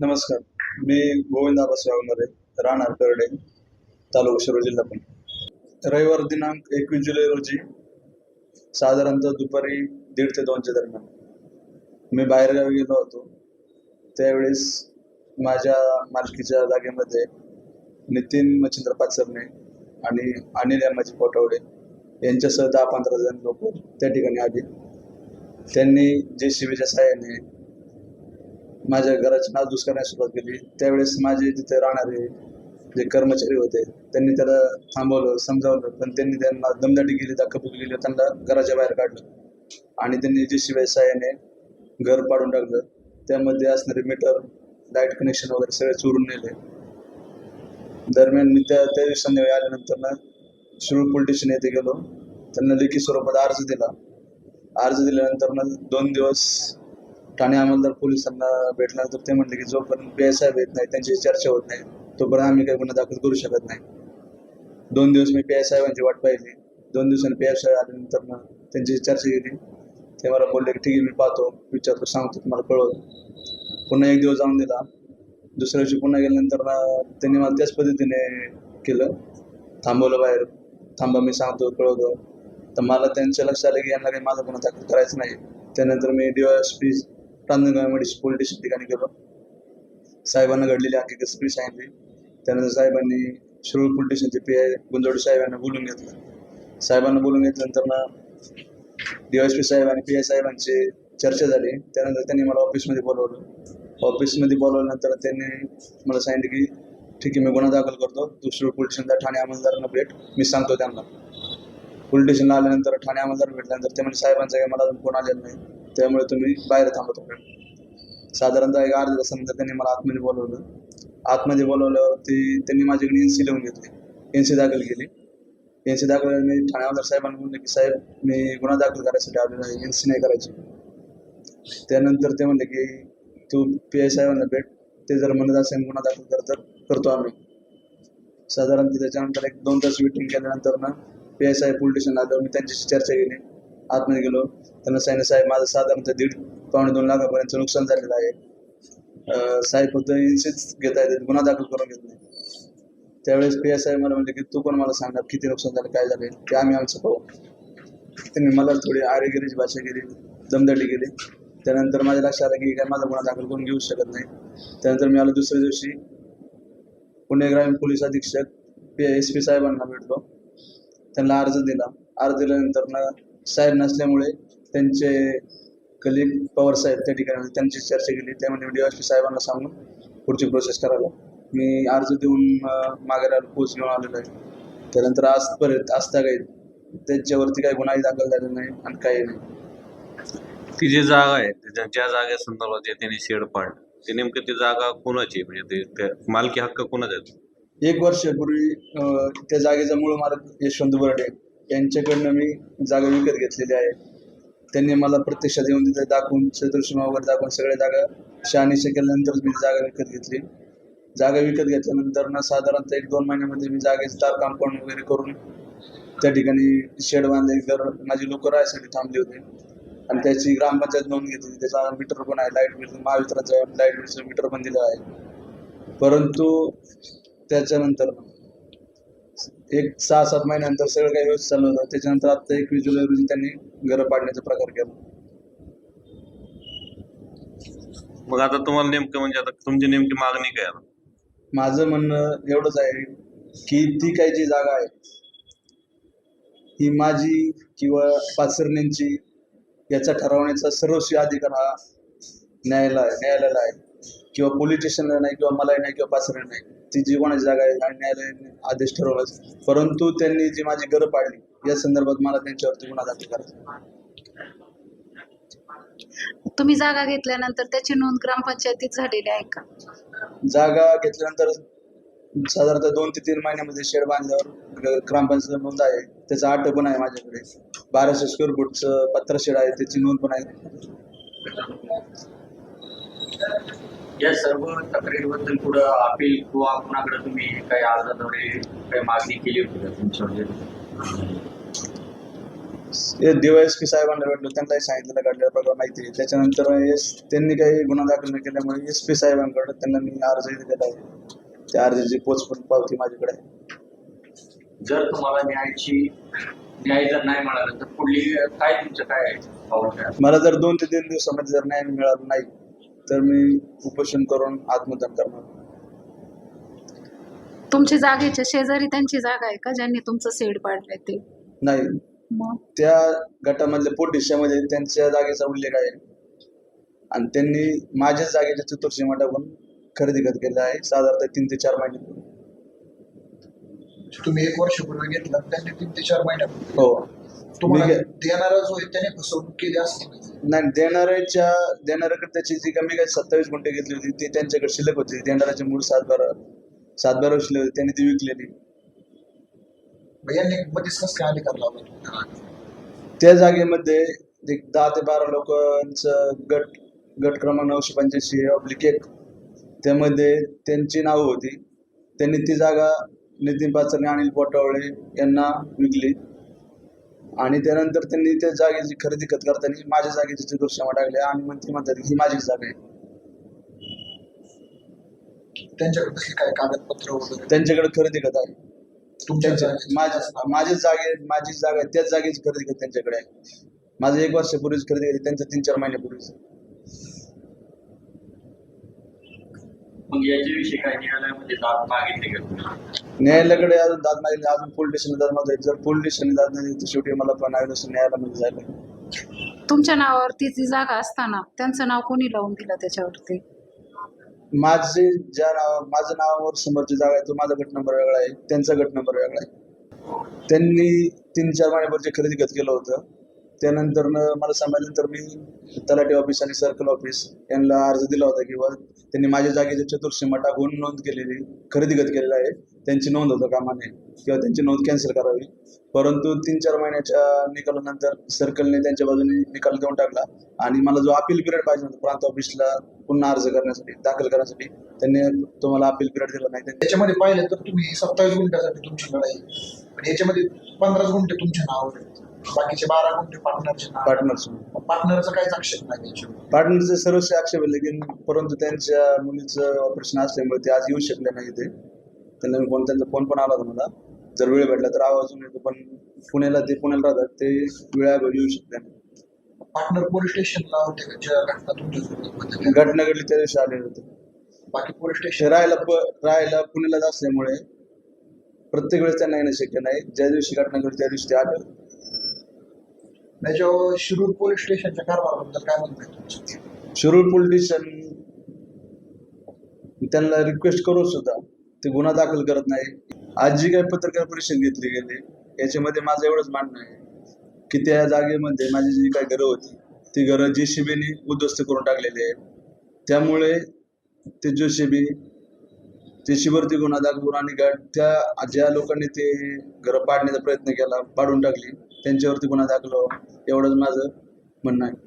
नमस्कार. मी गोविंद आबास राहणार करडे तालुका शिरोळ जिल्हा पण. रविवार दिनांक एकवीस जुलै रोजी साधारणतः दुपारी दीड ते दोनच्या दरम्यान मी बाहेरगावी गेलो होतो. त्यावेळेस माझ्या मालकीच्या जागेमध्ये नितीन मच्छिंद्र पाचरणे आणि अनिल एमाजी पोटवडे यांच्यासह दहा पंधरा जण लोक त्या ठिकाणी आले. त्यांनी जे शिबीच्या सहाय्याने माझ्या घराची नासधूस करण्यास सुरुवात केली. त्यावेळेस माझे तिथे राहणारे जे कर्मचारी होते त्यांनी त्याला थांबवलं समजावलं. पण त्यांनी त्यांना दमदाटी केली दाखवली केली. त्यांना घराच्या बाहेर काढलं. आणि त्यांनी जे शिवाय सहाय्याने घर पाडून टाकलं त्यामध्ये असणारे मीटर लाइट कनेक्शन वगैरे सगळे चोरून नेले. दरम्यान मी त्या त्या दिवशी संध्याकाळी आल्यानंतर ना शिरूर पोलीस स्टेशन येथे गेलो. त्यांना लेखी स्वरूपात अर्ज दिला. अर्ज दिल्यानंतर ना दोन दिवस ठाणे अंमलदार पोलिसांना भेटल्यानंतर ते म्हणले की जोपर्यंत पी एस साहेब येत नाही त्यांची चर्चा होत नाही तोपर्यंत आम्ही काही गुन्हा दाखल करू शकत नाही. दोन दिवस मी पी एस साहेबांची वाट पाहिली. दोन दिवसांनी पी एस साहेब आल्यानंतर त्यांची चर्चा केली ते मला बोलले की ठीक आहे मी पाहतो विचारतो सांगतो तुम्हाला कळवतो. पुन्हा एक दिवस जाऊन दिला. दुसऱ्या दिवशी पुन्हा गेल्यानंतर ना त्यांनी मला त्याच पद्धतीने केलं. थांबवलं बाहेर. थांबा मी सांगतो कळवतो. तर मला त्यांच्या लक्षात आलं की यांना काही माझा गुन्हा दाखल करायचा नाही. त्यानंतर मी D S P Ranjangaon medicine police station ठिकाणी गेलो. साहेबांना घडलेली हकीकत स्पीच सांगितली. त्यानंतर साहेबांनी शिरूर पोलीस स्टेशनचे पी आय गुंजवडी साहेबांना बोलून घेतलं. साहेबांना बोलून घेतल्यानंतर ना डी एस पी साहेब आणि पी आय साहेबांची चर्चा झाली. त्यानंतर त्यांनी मला ऑफिसमध्ये बोलवलं. ऑफिसमध्ये बोलवल्यानंतर त्यांनी मला सांगितलं की ठीक आहे मी गुन्हा दाखल करतो. तू शिरूर पोलीस स्टेशनला ठाणे अंमलदारांना भेट. मी सांगतो त्यांना. पोलीस स्टेशनला आल्यानंतर ठाणे अंमलदार भेटल्यानंतर ते म्हणजे साहेबांचा काही मला अजून फोन आलेला नाही. त्यामुळे तुम्ही बाहेर थांबत होता साधारणतः एक अर्ध्या तासानंतर त्यांनी मला आतमध्ये बोलवलं. आतमध्ये बोलवल्यावरती त्यांनी माझ्याकडे एन सी लिहून घेतली. एन सी दाखल केली. एन सी दाखल मी ठाण्यावर साहेबांना म्हणलं की साहेब मी गुन्हा दाखल करायसाठी आलेलो आहे. एन सी नाही करायची. त्यानंतर ते म्हणले की तू पी आय साहेबांना भेट. ते जर म्हणत असेल गुन्हा दाखल कर तर करतो आम्ही. साधारणतः त्याच्यानंतर एक दोन तास मिटिंग केल्यानंतर ना पी आय साहेब पोलीस स्टेशनला आल्यावर मी त्यांच्याशी चर्चा केली. आतमध्ये गेलो. त्यांना सांगितलं साहेब माझं साधारणतः दीड पावणे दोन लाखापर्यंत नुकसान झालेलं आहे. साहेब फक्त इन्शुरन्स घेता येते गुन्हा दाखल करून घेत नाही त्यावेळेस पी आय साहेब मला म्हणजे की तू पण मला सांगणार किती नुकसान झालं काय झालं? ते आम्ही आमचं पाहू. त्यांनी मला थोडी आरेगिरीची भाषा केली दमदटी केली. त्यानंतर माझ्या लक्षात आलं की काय माझा गुन्हा दाखल करून घेऊ शकत नाही. त्यानंतर मी आलो दुसऱ्या दिवशी. पुणे ग्रामीण पोलीस अधीक्षक पी एस पी साहेबांना भेटलो. त्यांना अर्ज दिला. अर्ज दिल्यानंतर ना साहेब नसल्यामुळे त्यांचे कलिग पवार साहेब त्या ठिकाणी. त्यांची चर्चा केली. त्यामध्ये डी एस पी साहेबांना सांगून पुढची प्रोसेस करायला. मी अर्ज देऊन अं, मागे पोच घेऊन आलेलो आहे. त्यानंतर आजपर्यंत आजता काही त्यांच्यावरती काही गुन्हाही दाखल झाले नाही आणि काही नाही. ती जी जागा आहे ज्या जागेसंदर्भात जे त्यांनी शेड पाडलं ते नेमकं ती जागा कोणाची? म्हणजे ते मालकी हक्क कोणाचा एक वर्षापूर्वी त्या जागेचा मूळ मालक यशवंत बर्डे. यांच्याकडनं मी जागा विकत घेतलेली आहे. त्यांनी मला प्रत्यक्षात येऊन तिथे दाखवून सदृश्य वगैरे दाखवून सगळ्या जागा शहानिशा केल्यानंतरच मी जागा विकत घेतली. जागा विकत घेतल्यानंतर ना साधारणतः एक दोन महिन्यामध्ये मी जागेचं तार कंपाऊंड वगैरे करून त्या ठिकाणी शेड बांधले. घर माझी लोक राहायसाठी थांबली होते. आणि त्याची ग्रामपंचायत नोंद घेतली. त्याचा मीटर पण आहे लाइट बिल महावितरणचं लाइट बिलचं मीटर पण दिलं आहे. परंतु त्याच्यानंतर एक सहा सात महिन्यानंतर सगळं काही व्यवस्थित चालू होतं. त्याच्यानंतर आता एकवीस जुलै रोजी त्यांनी घरं पाडण्याचा प्रकार केला. मग आता तुम्हाला नेमकं म्हणजे आता तुमची नेमकी मागणी काय? माझं म्हणणं एवढंच आहे की ती काही जी जागा आहे ही माझी किंवा पाचरणींची याचा ठरवण्याचा सर्वस्वी अधिकार हा न्यायालय न्यायालयाला आहे. किंवा पोलीस स्टेशनला नाही किंवा मला नाही किंवा पाचरण नाही. ती जी कोणाची जागा आहे आणि न्यायालयाने आदेश ठरवलाच. परंतु त्यांनी जी माझी घरं पाडली या संदर्भात मला त्यांच्यावरती गुन्हा दाखल करायचा. तुम्ही जागा घेतल्यानंतर त्याची नोंद ग्रामपंचायतीत झालेली आहे का? जागा घेतल्यानंतर साधारणतः दोन ते तीन महिन्यामध्ये शेड बांधल्यावर ग्रामपंचायत नोंद आहे. त्याचा आठ पण आहे माझ्याकडे. बाराशे स्क्वेअर फूटचं पत्र शेड आहे त्याची नोंद पण आहे. या सर्व तक्रारीबद्दल पुढं अपील किंवा कुणाकडे तुम्ही काही अर्जाद्वारे काही मागणी केली होती का तुमच्या डीवायस पी साहेबांना भेटलो त्यांनाही सांगितलेलं काढलेला प्रकार माहिती आहे. त्याच्यानंतर एस त्यांनी काही गुन्हा दाखल न केल्यामुळे एस पी साहेबांकडे त्यांना मी अर्ज दिलेला आहे. त्या अर्जाची पोच पण पावती माझ्याकडे जर तुम्हाला न्यायाची न्याय जर नाही मिळाला तर पुढली काय तुमचं काय आहे? पाऊल मला जर दोन ते तीन दिवसामध्ये जर न्याय मिळाला नाही तर मी उपोषण करून आत्मदान करणार. तुमच्या जागेच्या शेजारी त्यांची जागा आहे का? ज्यांनी तुमचं शेड पाडलंय ते? नाही. मग? त्या गटामधल्या पोटदिशामध्ये त्यांच्या जागेचा उल्लेख आहे. आणि त्यांनी माझ्याच जागेच्या चतुर्थी टाकून खरेदी खत केलं आहे साधारणतः तीन ते चार महिने पूर्वी. तुम्ही एक वर्षपूर्वी घेतला त्यांनी तीन ते चार महिन्यापूर्वी. हो. तुम्हाला मी गे- देणारा जो आहे त्याने फसवणूक केली असते नाही देणाऱ्याच्या देणाऱ्याकडे त्याची जी कमी काही सत्तावीस गुंठे घेतली होती ती त्यांच्याकडे शिल्लक होती. देणाऱ्याचे मूळ सातबारा सातबारा शिल्लक होती त्यांनी ती विकलेली. यांनी मध्येच कसं काय अधिकार लावला तुम्हाला? त्या जागेमध्ये एक दहा ते बारा लोकांचं गट गट क्रमांक नऊशे पंच्याऐंशी ऑब्लिक एक. त्यामध्ये त्यांची नावं होती. त्यांनी ती जागा नितीन पाचरणे अनिल पोटावळे यांना विकली. आणि त्यानंतर त्यांनी त्या जागेची खरेदी खत करताना माझ्या जागेचे चित्रोश्रमा टाकले आणि मग ती म्हणतात ही माझीच जागा आहे. त्यांच्याकडे काय कागदपत्र वगैरे? त्यांच्याकडे खरेदी खत आहे. तुमच्या माझ्या माझ्याच जागे माझी जागा आहे त्याच जागेची खरेदी खत त्यांच्याकडे आहे. माझं एक वर्षापूर्वीच खरेदी केली त्यांचं तीन चार महिन्यापूर्वीच. मग याच्याविषयी काय न्यायालयामध्ये दाद मागितली का? तुम्ही? न्यायालयाकडे अजून दाद मागितली अजून पोलीस स्टेशनला दाद मागितली जर पोलीस स्टेशन दाद नाही तर शेवटी मला पण न्यायालयामध्ये न्यायालयामध्ये जायला. तुमच्या नावावरती ती जागा असताना त्यांचं नाव कोणी लावून दिलं त्याच्यावरती? माझे ज्या नाव माझं नावावर समोरची जागा आहे तो माझा गट नंबर वेगळा आहे त्यांचा गट नंबर वेगळा आहे. त्यांनी तीन चार महिन्यापूर्वी खरेदी खत केलं होतं. त्यानंतर मला सांगितल्यानंतर मी तलाठी ऑफिस आणि सर्कल ऑफिस यांना अर्ज दिला होता किंवा त्यांनी माझ्या जागेच्या चतुर्सीमा टाकून नोंद केलेली खरेदी खत केलेलं आहे. त्यांची नोंद होतं कामाने किंवा त्यांची नोंद कॅन्सल करावी. परंतु तीन चार महिन्याच्या निकालानंतर सर्कलने त्यांच्या बाजूने निकाल देऊन टाकला. आणि मला जो अपील पिरियड पाहिजे होता प्रांत ऑफिसला पुन्हा अर्ज करण्यासाठी दाखल करण्यासाठी त्यांनी तो मला अपील पिरियड दिला नाही. त्याच्यामध्ये पाहिलं तर तुम्ही सत्तावीस गुंठ्यासाठी तुमची लढाई. आहे. पण याच्यामध्ये पंधराच गुंठे तुमच्या नावावर आहेत. बाकीचे बारा गुंठे पार्टनरचे नाव पार्टनर्स पार्टनरचा काहीच आक्षेप नाही त्याच्यावर पार्टनरचे सर्वस्व आक्षेप आहे लेकिन परंतु त्यांच्या मुलीचं ऑपरेशन असल्यामुळे ते आज येऊ शकले नाही ते त्यांना मी फोन त्यांचा फोन पण आला होता मला. जर वेळ भेटला तर आवाजून येतो पण पुण्याला ते पुण्याला राहतात ते वेळावर येऊ शकले नाही. पार्टनर पोलीस स्टेशनला होते का? ज्या घटना तुमच्या? घटना घडली त्या दिवशी आले होते. बाकी पोलीस स्टेशन राहायला राहायला पुण्यालाच असल्यामुळे प्रत्येक वेळेस त्यांना येणं शक्य नाही. ज्या दिवशी घटना घडली त्या दिवशी ते आले. त्याच्यावर शिरूर पोलीस स्टेशनच्या कारभाराबद्दल काय आहे तुमचं? शिरूर पोलीस स्टेशन त्यांना रिक्वेस्ट करून सुद्धा. ते गुन्हा दाखल करत नाही. आज जी काही पत्रकार परिषद घेतली गेली याच्यामध्ये माझं एवढंच म्हणणं आहे की त्या जागेमध्ये माझी जी काही घरं होती ती घरं जे शिबीने उद्ध्वस्त करून टाकलेली आहेत. त्यामुळे ते जो गुन्हा दाखवून आणि त्या ज्या लोकांनी ते घरं पाडण्याचा प्रयत्न केला पाडून टाकली त्यांच्यावरती गुन्हा दाखल व्हावा एवढंच माझं म्हणणं आहे.